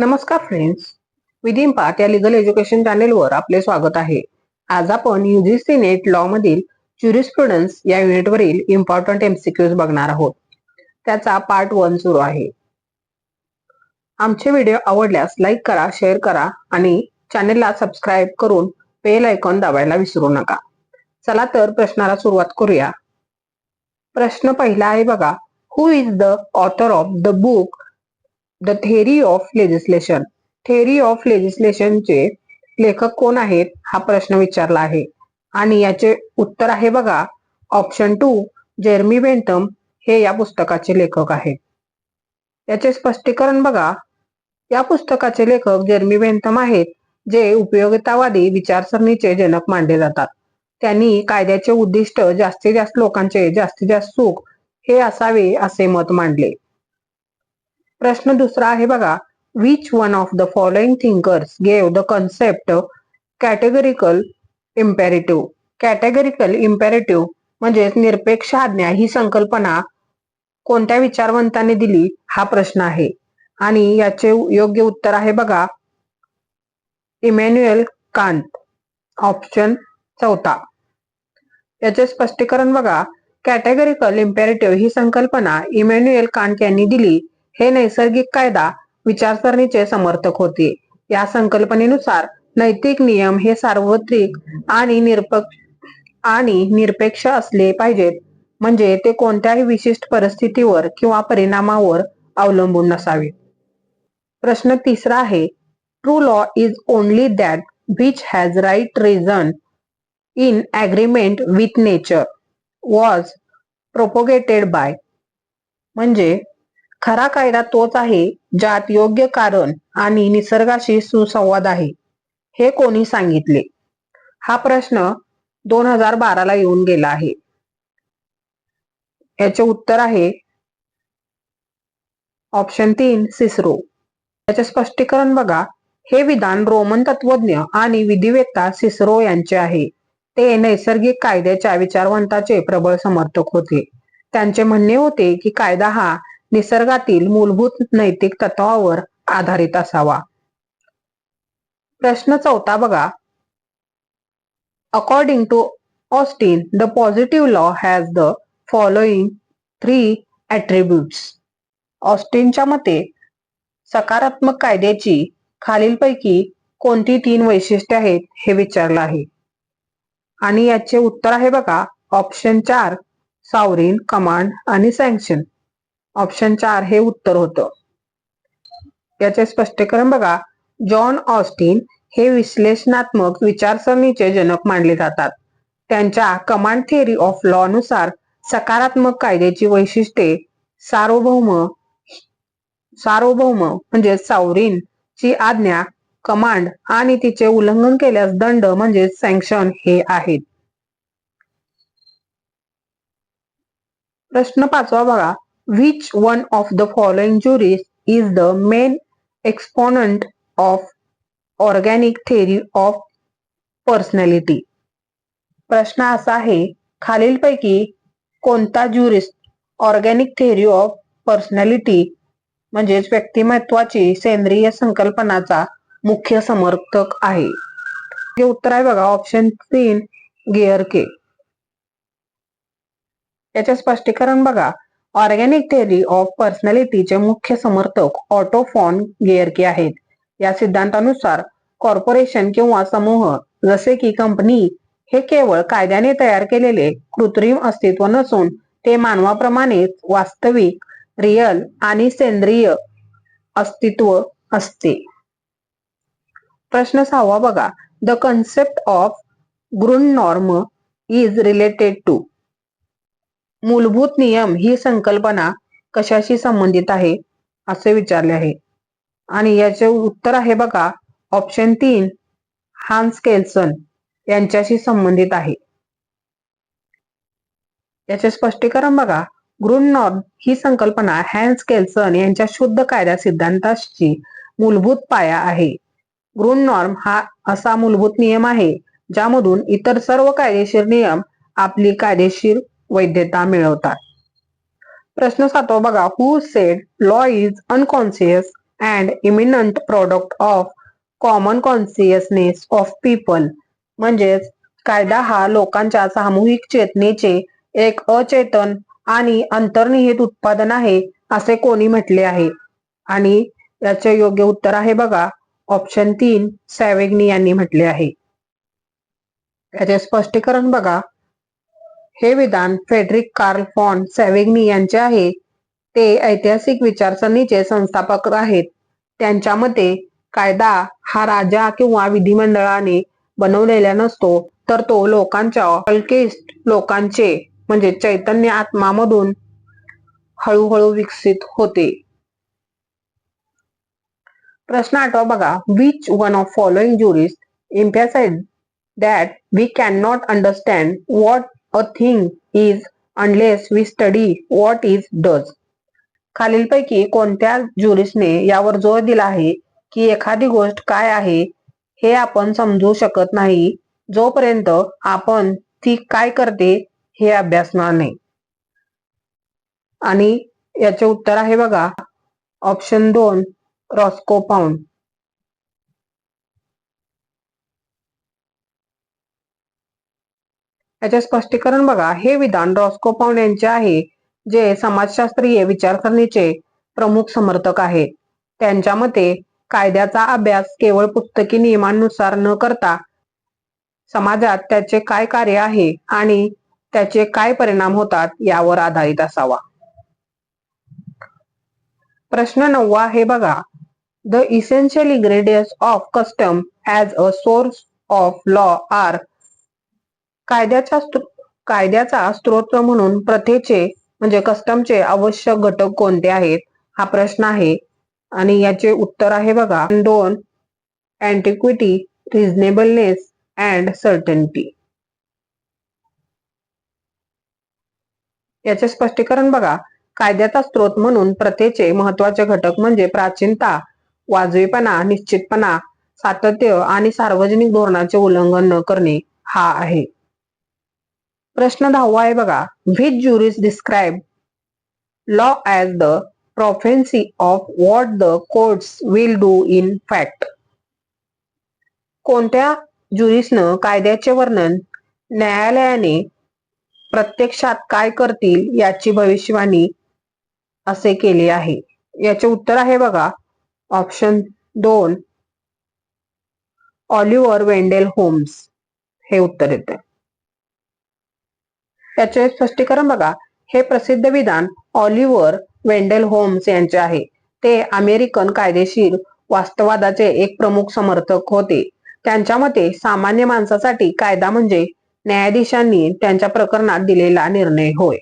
नमस्कार फ्रेंड्स विधिन पाठ या लिगल एज्युकेशन चॅनेलवर आपले स्वागत आहे. आज आपण युजीसी नेट लॉ मधील ज्युरिस्प्रुडन्स या युनिटवरील इम्पॉर्टंट एमसीक्यूज बघणार आहोत. त्याचा पार्ट वन सुरू आहे. आमचे व्हिडिओ आवडल्यास लाईक करा शेअर करा आणि चॅनेलला सबस्क्राईब करून बेल आयकॉन दाबायला विसरू नका. चला तर प्रश्नाला सुरुवात करूया. प्रश्न पहिला आहे बघा who is the author of the book the theory of legislation theory of लेजिस्लेशनचे लेखक कोण आहेत हा प्रश्न विचारला आहे. आणि याचे उत्तर आहे बघा ऑप्शन टू जेर्मी बेंटम हे या पुस्तकाचे लेखक आहेत याचे स्पष्टीकरण बघा. या पुस्तकाचे लेखक जेर्मी बेंथम आहेत जे उपयोगितावादी विचारसरणीचे जनक मानले जातात. त्यांनी कायद्याचे उद्दिष्ट जास्तीत जास्त लोकांचे जास्तीत जास्त सुख हे असावे असे मत मांडले. प्रश्न दुसरा आहे बघा which one of the following thinkers gave the concept categorical imperative categorical imperative म्हणजेच निरपेक्ष आज्ञा ही संकल्पना कोणत्या विचारवंताने दिली हा प्रश्न आहे. आणि याचे योग्य उत्तर आहे बघा इमॅन्युएल कांत ऑप्शन चौथा. याचे स्पष्टीकरण बघा कॅटेगरिकल इम्पॅरेटिव्ह ही संकल्पना इमॅन्युएल कांत यांनी दिली हे नैसर्गिक कायदा विचारसरणीचे समर्थक होते. या संकल्पनेनुसार नैतिक नियम हे सार्वत्रिक आणि निरपक्ष आणि निरपेक्ष असले पाहिजेत. म्हणजे ते कोणत्याही विशिष्ट परिस्थितीवर किंवा परिणामावर अवलंबून नसावे. प्रश्न तिसरा आहे true law is only that which has right reason in agreement with nature was propagated by म्हणजे खरा कायदा तोच आहे ज्यात योग्य कारण आणि निसर्गाशी सुसंवाद आहे. हे कोणी सांगितले? हा प्रश्न दोन हजार बाराला येऊन गेला आहे. याचे उत्तर आहे ऑप्शन तीन सिसरो. याचे स्पष्टीकरण बघा. हे विधान रोमन तत्वज्ञ आणि विधिवेत्ता सिसरो यांचे आहे. ते नैसर्गिक कायद्याच्या विचारवंताचे प्रबळ समर्थक होते. त्यांचे म्हणणे होते की कायदा हा निसर्गातील मूलभूत नैतिक तत्वावर आधारित असावा. प्रश्न चौथा बघा. According to Austin the positive law has the following three attributes ऑस्टिनच्या मते सकारात्मक कायद्याची खालीलपैकी कोणती तीन वैशिष्ट्ये आहेत हे विचारलं आहे. आणि याचे उत्तर आहे बघा ऑप्शन चार सावरीन कमांड आणि सँक्शन ऑप्शन चार हे उत्तर होतं. याचे स्पष्टीकरण बघा. जॉन ऑस्टिन हे विश्लेषणात्मक विचारसरणीचे जनक मानले जातात. त्यांच्या कमांड थिअरी ऑफ लॉ नुसार सकारात्मक कायद्याची वैशिष्ट्ये सार्वभौम सार्वभौम म्हणजे सावरीन ची आज्ञा कमांड आणि तिचे उल्लंघन केल्यास दंड म्हणजे सँक्शन हे आहेत. प्रश्न पाचवा बघा. Which one of the following jurists is the main exponent of organic theory of personality प्रश्न असा आहे खालीलपैकी कोणता jurist organic theory of personality म्हणजेच व्यक्तिमत्वाची सेंद्रिय संकल्पनाचा मुख्य समर्थक आहे? हे उत्तर आहे बघा ऑप्शन तीन गिअर के याचे स्पष्टीकरण बघा. ऑर्गॅनिक थेअरी ऑफ पर्सनॅलिटीचे मुख्य समर्थक ऑटो फॉन गेअरके आहेत. या सिद्धांतानुसार कॉर्पोरेशन किंवा समूह जसे की कंपनी हे केवळ कायद्याने तयार केलेले कृत्रिम अस्तित्व नसून ते मानवाप्रमाणेच वास्तविक रिअल आणि सेंद्रिय अस्तित्व असते. प्रश्न सहावा बघा. The concept of grundnorm is related to मूलभूत नियम ही संकल्पना कशाशी संबंधित आहे असे विचारले आहे. आणि याचे उत्तर आहे बघा ऑप्शन तीन हान्स केल्सन यांच्याशी संबंधित आहे. याचे स्पष्टीकरण बघा ग्रुन नॉर्म ही संकल्पना हॅन्स केल्सन यांच्या शुद्ध कायदा सिद्धांताची मूलभूत पाया आहे. ग्रुन नॉर्म हा असा मूलभूत नियम आहे ज्यामधून इतर सर्व कायदेशीर नियम आपली कायदेशीर वैधता मिळवतात. प्रश्न सातवा बघा. Who said law is unconscious and imminent product of common consciousness of people म्हणजेच कायदा हा लोकांच्या सामूहिक चेतनेचे एक अचेतन आणि अंतर्निहित उत्पादन आहे असे कोणी म्हटले आहे. आणि याचे योग्य उत्तर आहे बघा. ऑप्शन तीन सॅवेग्नी यांनी म्हटले आहे. याचे स्पष्टीकरण बघा. हे विधान फेडरिक कार्ल फॉन सॅवेग्नी यांचे आहे. ते ऐतिहासिक विचारसरणीचे संस्थापक आहेत. त्यांच्या मते कायदा हा राजा किंवा विधिमंडळाने बनवलेला नसतो तर तो लोकांच्या अल्केस्ट लोकांचे म्हणजे चैतन्य आत्मामधून हळूहळू विकसित होते. प्रश्न आठवा बघा which one of following jurist emphasised that we can not understand what a thing is unless we study what is does खालीलपैकी कोणत्या ज्युरिस्टने यावर जोर दिला आहे की एखादी गोष्ट काय आहे हे आपण समजू शकत नाही जोपर्यंत आपण ती काय करते हे अभ्यासणार नाही. आणि याचे उत्तर आहे बघा ऑप्शन दोन रॉस्को पाऊंड याचे स्पष्टीकरण बघा. हे विधान रॉस्को पाऊंड यांचे आहे जे समाजशास्त्रीय विचारसरणीचे प्रमुख समर्थक आहेत. त्यांच्या मते कायद्याचा अभ्यास केवळ पुस्तकी नियमांनुसार न करता समाजात त्याचे काय कार्य आहे आणि त्याचे काय परिणाम होतात यावर आधारित असावा. प्रश्न नववा हे बघा. The essential ingredients of custom as a source of law are कायद्याच्या कायद्याचा स्त्रोत म्हणून प्रथेचे म्हणजे कस्टमचे आवश्यक घटक कोणते आहेत? हा प्रश्न आहे. आणि याचे उत्तर आहे बघा. दोन अँटिक्विटी रिझनेबलनेस अँड सर्टन्टी याचे स्पष्टीकरण बघा. कायद्याचा स्त्रोत म्हणून प्रथेचे महत्त्वाचे घटक म्हणजे प्राचीनता वाजवीपणा निश्चितपणा सातत्य आणि सार्वजनिक धोरणाचे उल्लंघन न करणे हा आहे. प्रश्न दहावा आहे बघा. Which jurist describe law as the prophecy of what the courts will do in fact कोणत्या ज्युरिसनं कायद्याचे वर्णन न्यायालयाने प्रत्यक्षात काय करतील याची भविष्यवाणी असे केले आहे? याचे उत्तर आहे बघा. ऑप्शन दोन. ऑलिव्हर वेंडेल होम्स हे उत्तर येते याचे स्पष्टीकरण बघा. हे प्रसिद्ध विधान ऑलिव्हर वेंडेल होम्स यांचे आहे. ते अमेरिकन कायदेशीर वास्तवादाचे एक प्रमुख समर्थक होते. त्यांच्या मते सामान्य माणसासाठी कायदा म्हणजे न्यायाधीशांनी त्यांच्या प्रकरणात दिलेला निर्णय होय.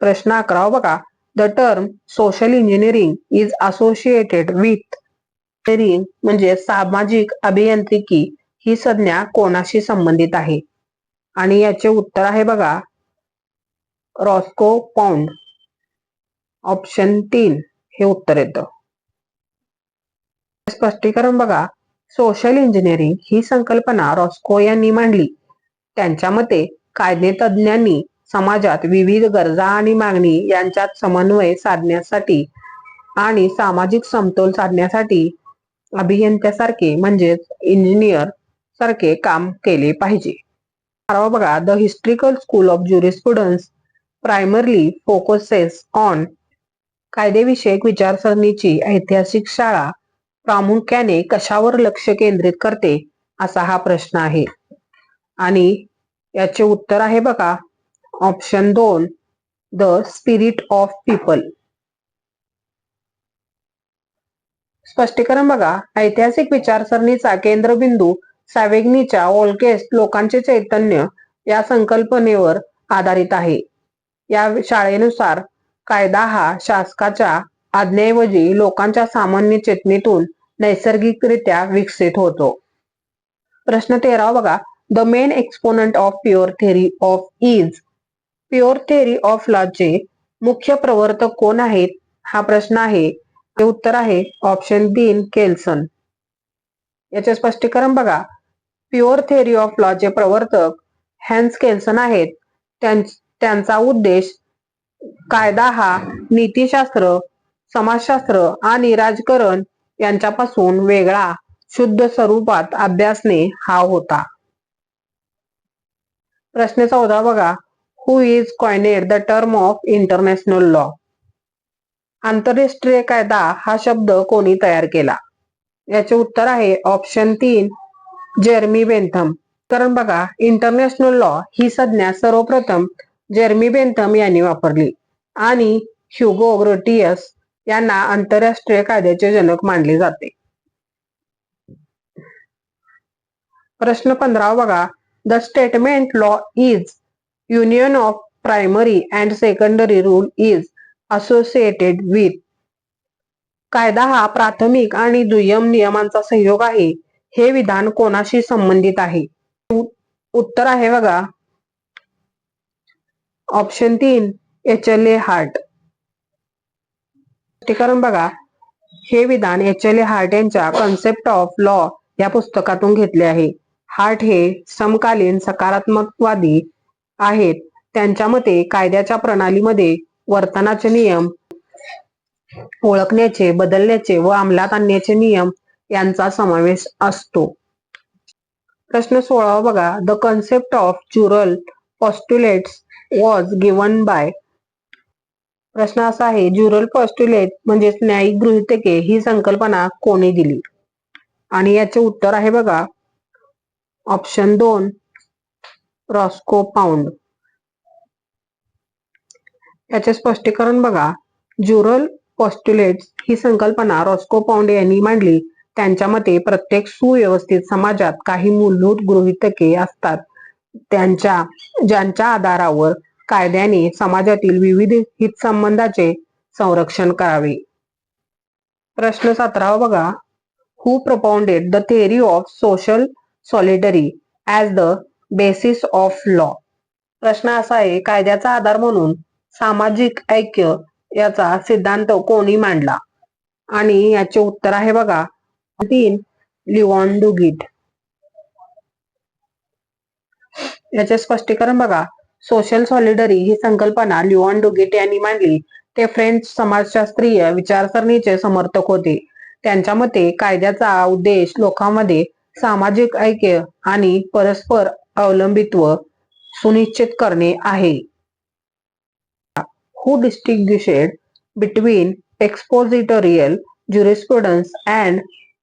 प्रश्न अकरा हो बघा. The term social engineering is associated with म्हणजे सामाजिक अभियांत्रिकी ही संज्ञा कोणाशी संबंधित आहे? आणि याचे उत्तर आहे बघा. रॉस्को पाऊंड ऑप्शन तीन. हे उत्तर येतं. स्पष्टीकरण बघा. सोशल इंजिनिअरिंग ही संकल्पना रॉस्को यांनी मांडली. त्यांच्या मते कायदे तज्ज्ञांनी समाजात विविध गरजा आणि मागणी यांच्यात समन्वय साधण्यासाठी आणि सामाजिक समतोल साधण्यासाठी अभियंत्यासारखे म्हणजेच इंजिनियर सारखे काम केले पाहिजे. बघा. The historical school of jurisprudence primarily focuses on कायदेविषयक विचारसरणीची ऐतिहासिक शाळा प्रामुख्याने कशावर लक्ष केंद्रित करते असा हा प्रश्न आहे. आणि याचे उत्तर आहे बघा. ऑप्शन दोन द स्पिरिट ऑफ पीपल स्पष्टीकरण बघा. ऐतिहासिक विचारसरणीचा केंद्रबिंदू सावेग्नीच्या ओळखेस लोकांचे चैतन्य या संकल्पनेवर आधारित आहे. या शाळेनुसार कायदा हा शासकाच्या आज्ञेऐवजी लोकांच्या सामान्य चेतनेतून नैसर्गिकरित्या विकसित होतो. प्रश्न तेरा बघा. The main exponent of pure theory of is pure theory of लॉचे मुख्य प्रवर्तक कोण आहेत? हा प्रश्न आहे. ते उत्तर आहे ऑप्शन तीन केल्सन. याचे स्पष्टीकरण बघा. प्युअर थेरी ऑफ लॉचे प्रवर्तक हॅन्स केल्सन आहेत. त्यांचा उद्देश कायदा हा नीतीशास्त्र समाजशास्त्र आणि राजकारण यांच्यापासून वेगळा शुद्ध स्वरूपात अभ्यासने हा होता. प्रश्न चौदा बघा. Who is coined the term of international law आंतरराष्ट्रीय कायदा हा शब्द कोणी तयार केला? याचे उत्तर आहे ऑप्शन तीन जेर्मी बेंथम कारण बघा इंटरनॅशनल लॉ ही संज्ञा सर्वप्रथम जेर्मी बेंथम यांनी वापरली. आणि ह्युगो ग्रोटियस यांना आंतरराष्ट्रीय कायद्याचे जनक मानले जाते. प्रश्न पंधरा बघा. The statement law is union of primary and secondary rule is associated with कायदा हा प्राथमिक आणि दुय्यम नियमांचा संयोग आहे. हे विधान कोणाशी संबंधित आहे? उत्तर आहे बघा. ऑप्शन तीन एच एल ए हार्ट स्पष्टीकरण बघा. हे विधान एच एल ए हार्ट यांच्या कन्सेप्ट ऑफ लॉ या पुस्तकातून घेतले आहे. हार्ट हे समकालीन सकारात्मकवादी आहेत. त्यांच्या मते कायद्याच्या प्रणालीमध्ये वर्तनाचे नियम ओळखण्याचे बदलण्याचे व अंमलात आणण्याचे नियम यांचा समावेश असतो. प्रश्न सोळावा बघा. The concept of jural postulates was given by प्रश्न असा आहे ज्युरल पॉस्ट्युलेट म्हणजेच न्यायिक गृहितके ही संकल्पना कोणी दिली? आणि याचे उत्तर आहे बघा. ऑप्शन दोन रॉस्को पाऊंड. याचे स्पष्टीकरण बघा. ज्युरल पॉस्ट्युलेट्स ही संकल्पना रॉस्को पाऊंड यांनी मांडली. त्यांच्या मते प्रत्येक सुव्यवस्थित समाजात काही मूलभूत गृहितके असतात. त्यांच्या ज्यांच्या आधारावर कायद्याने समाजातील विविध हितसंबंधाचे संरक्षण करावे. प्रश्न सतरावा बघा. Who propounded the theory of social solidarity as the basis of law प्रश्न असा आहे कायद्याचा आधार म्हणून सामाजिक ऐक्य याचा सिद्धांत कोणी मांडला? आणि याचे उत्तर आहे बघा. तीन लिओन डुगिट. याचे स्पष्टीकरण बघा. सोशल सॉलिडरी ही संकल्पना लिओन डुगिट यांनी मांडली. ते फ्रेंच समाजशास्त्रीय विचारसरणीचे समर्थक होते. त्यांच्या मते कायद्याचा उद्देश लोकांमध्ये सामाजिक ऐक्य आणि परस्पर अवलंबित्व सुनिश्चित करणे आहे. Who distinguished between expositorial jurisprudence and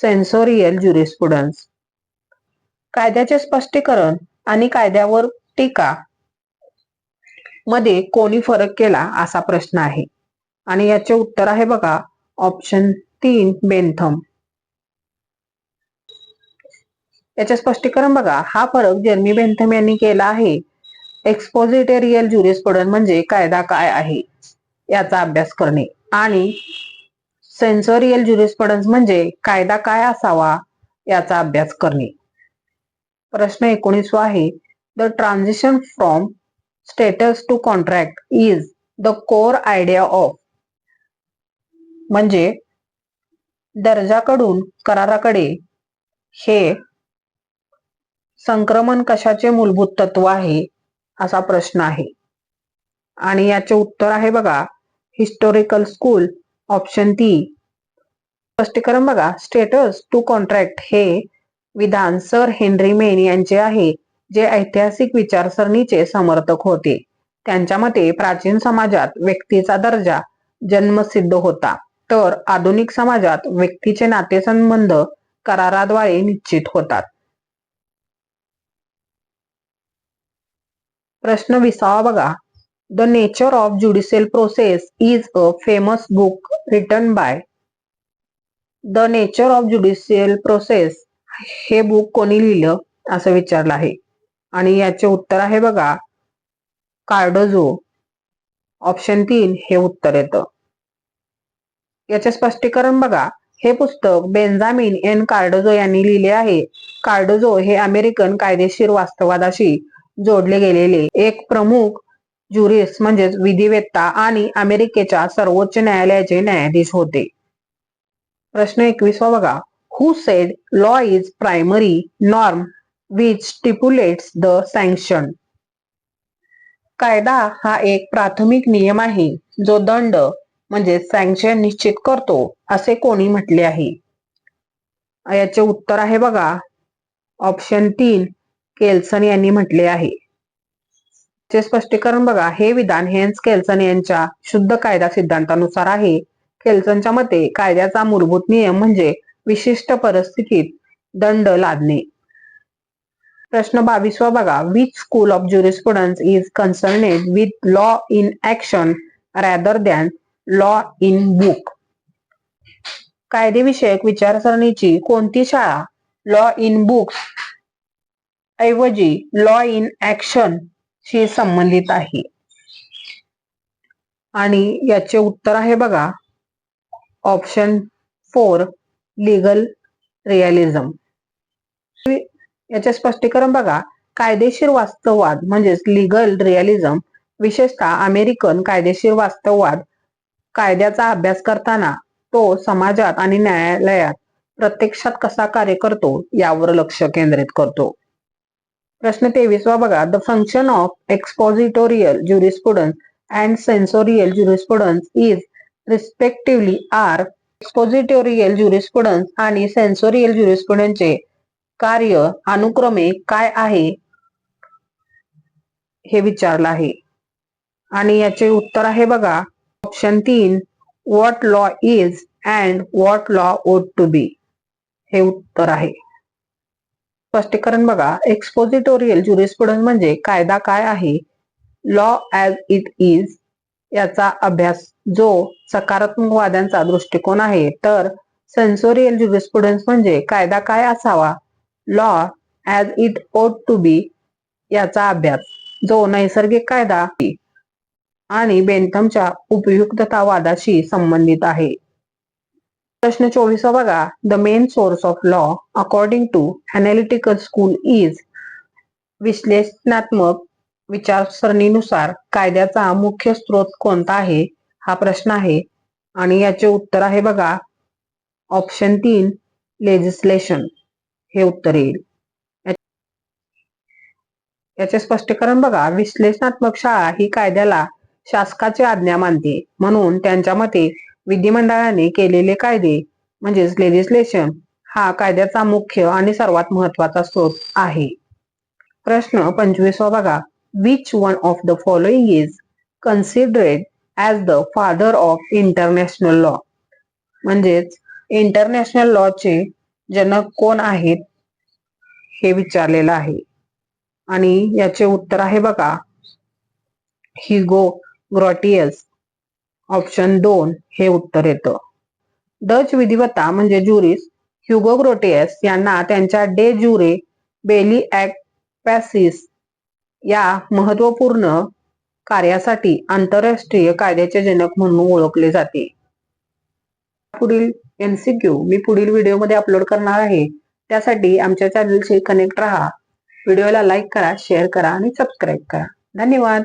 सेन्सोरियल jurisprudence. कायद्याचे स्पष्टीकरण आणि कायद्यावर टीका मध्ये कोणी फरक केला असा प्रश्न आहे. आणि याचे उत्तर आहे बघा ऑप्शन तीन बेंथम याचे स्पष्टीकरण बघा हा फरक जर्मी बेंथम यांनी केला आहे. एक्सपोजिटेरियल ज्युरिस्प्रुडन्स म्हणजे कायदा काय आहे? याचा अभ्यास करणे. आणि सेन्सोरियल ज्युरिस्प्रुडन्स म्हणजे कायदा काय असावा? याचा अभ्यास करणे. प्रश्न एकोणीसवा आहे. The transition from status to contract is the core idea of म्हणजे दर्जाकडून कराराकडे हे संक्रमण कशाचे मूलभूत तत्व आहे? असा प्रश्न आहे. आणि याचे उत्तर आहे बघा हिस्टोरिकल स्कूल ऑप्शन ती स्पष्टीकरण बघा स्टेटस टू कॉन्ट्रॅक्ट हे विधान सर हेनरी मेन यांचे आहे जे ऐतिहासिक विचारसरणीचे समर्थक होते. त्यांच्या मते प्राचीन समाजात व्यक्तीचा दर्जा जन्मसिद्ध होता. तर आधुनिक समाजात व्यक्तीचे नातेसंबंध कराराद्वारे निश्चित होतात. प्रश्न विसावा बघा. The nature of judicial process is a famous book written by the nature of judicial process हे बुक कोणी लिहिलं? असं विचारलं आहे. आणि याचे उत्तर आहे बघा. कार्डोजो ऑप्शन तीन हे उत्तर येतं. याचे स्पष्टीकरण बघा. हे पुस्तक बेंजामिन एन कार्डोजो यांनी लिहिले आहे. कार्डोजो हे अमेरिकन कायदेशीर वास्तवादाशी जोडले गेलेले एक प्रमुख ज्युरिस म्हणजेच विधिवेत्ता आणि अमेरिकेच्या सर्वोच्च न्यायालयाचे न्यायाधीश होते. प्रश्न एकवीसवा बघा. Who said law is primary norm which stipulates the sanction कायदा हा एक प्राथमिक नियम आहे जो दंड म्हणजे सँक्शन निश्चित करतो असे कोणी म्हटले आहे. याचे उत्तर आहे बघा. ऑप्शन तीन. केल्सन यांनी म्हटले आहे. चे स्पष्टीकरण बघा हे विधान हेन्स केल्सन यांच्या शुद्ध कायदा सिद्धांतानुसार आहे. केल्सनच्या मते कायद्याचा मूलभूत नियम म्हणजे विशिष्ट परिस्थितीत दंड लादणे. प्रश्न बावीसवा बघा which school of jurisprudence is concerned with law in action rather than law in book कायदेविषयक विचारसरणीची कोणती शाळा? लॉ इन बुक्स ऐवजी लॉ इन ऍक्शन शी संबंधित आहे. आणि याचे उत्तर आहे बघा ऑप्शन फोर लिगल रिअलिझम याचे स्पष्टीकरण बघा कायदेशीर वास्तववाद म्हणजेच लिगल रिअलिझम विशेषतः अमेरिकन कायदेशीर वास्तववाद कायद्याचा अभ्यास करताना तो समाजात आणि न्यायालयात प्रत्यक्षात कसा कार्य करतो यावर लक्ष केंद्रित करतो. प्रश्न तेवीसवा बघा. The function of expository jurisprudence and censorial jurisprudence is respectively are expository jurisprudence आणि सेन्सोरियल ज्युरिस्प्रुडन्सचे कार्य अनुक्रमे काय आहे? हे विचारलं आहे. आणि याचे उत्तर आहे बघा. ऑप्शन तीन what law is and what law ought to be हे उत्तर आहे. स्पष्टीकरण बघा. एक्सपोजिटोरियल ज्युरिस्प्रुडन्स म्हणजे कायदा काय आहे? लॉ ॲज इट इज याचा अभ्यास जो सकारात्मक वाद्यांचा दृष्टिकोन आहे. तर सेन्सोरियल ज्युरिस्प्रुडन्स म्हणजे कायदा काय असावा? Law as it ought to be याचा अभ्यास जो नैसर्गिक कायदा आहे आणि बेंथमच्या उपयुक्ततावादाशी संबंधित आहे. प्रश्न चोवीस बघा. The main source of law according to analytical school is विश्लेषणात्मक विचारसरणीनुसार कायद्याचा मुख्य स्रोत कोणता आहे? हा प्रश्न आहे. आणि याचे उत्तर आहे बघा. ऑप्शन तीन लेजिस्लेशन हे उत्तर येईल. याचे स्पष्टीकरण बघा. विश्लेषणात्मक शाळा ही कायद्याला शासकाची आज्ञा मानते. म्हणून त्यांच्या मते विधिमंडळाने केलेले कायदे म्हणजेच लेजिस्लेशन हा कायद्याचा मुख्य आणि सर्वात महत्त्वाचा स्रोत आहे. प्रश्न पंचवीसवा बघा. Which one of the following is considered as the father of international law म्हणजेच इंटरनॅशनल लॉचे जनक कोण आहेत? हे विचारलेलं आहे. आणि याचे उत्तर आहे बघा. हिगो ग्रॉटियस ऑप्शन दोन हे उत्तर येतं. डच विधिवता म्हणजे ज्युरिस ह्युगो ग्रोटेस यांना त्यांच्या De Jure Belli ac Pacis या महत्त्वपूर्ण कार्यासाठी आंतरराष्ट्रीय कायद्याचे जनक म्हणून ओळखले जाते. पुढील एमसीक्यू मी पुढील व्हिडिओमध्ये अपलोड करणार आहे. त्यासाठी आमच्या चॅनलशी कनेक्ट राहा. व्हिडिओला लाईक करा शेअर करा आणि सबस्क्राईब करा. धन्यवाद.